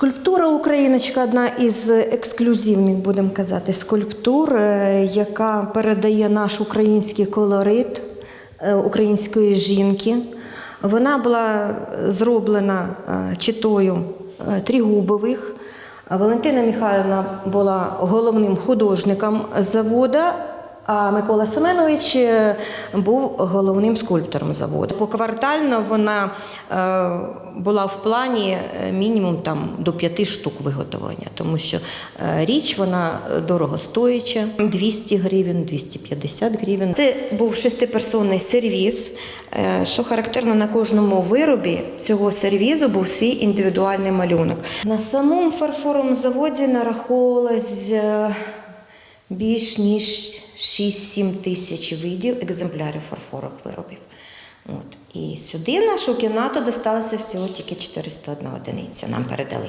Скульптура Україночка одна із ексклюзивних, будемо казати, скульптур, е, яка передає наш український колорит е, української жінки. Вона була зроблена е, читою е, Трігубових. Валентина Михайловна була головним художником заводу, а Микола Семенович е, був головним скульптором заводу. Поквартально вона е, була в плані е, мінімум там, до п'яти штук виготовлення, тому що річ вона дорогостояча, 200 гривень, 250 гривень. Це був шестиперсонний сервіз. Що характерно на кожному виробі цього сервізу був свій індивідуальний малюнок. На самому фарфоровому заводі нараховувалось більш ніж 6-7 тисяч видів екземплярів фарфорових виробів. От. І сюди нашу кімнату досталося всього тільки 401 одиниця. Нам передали.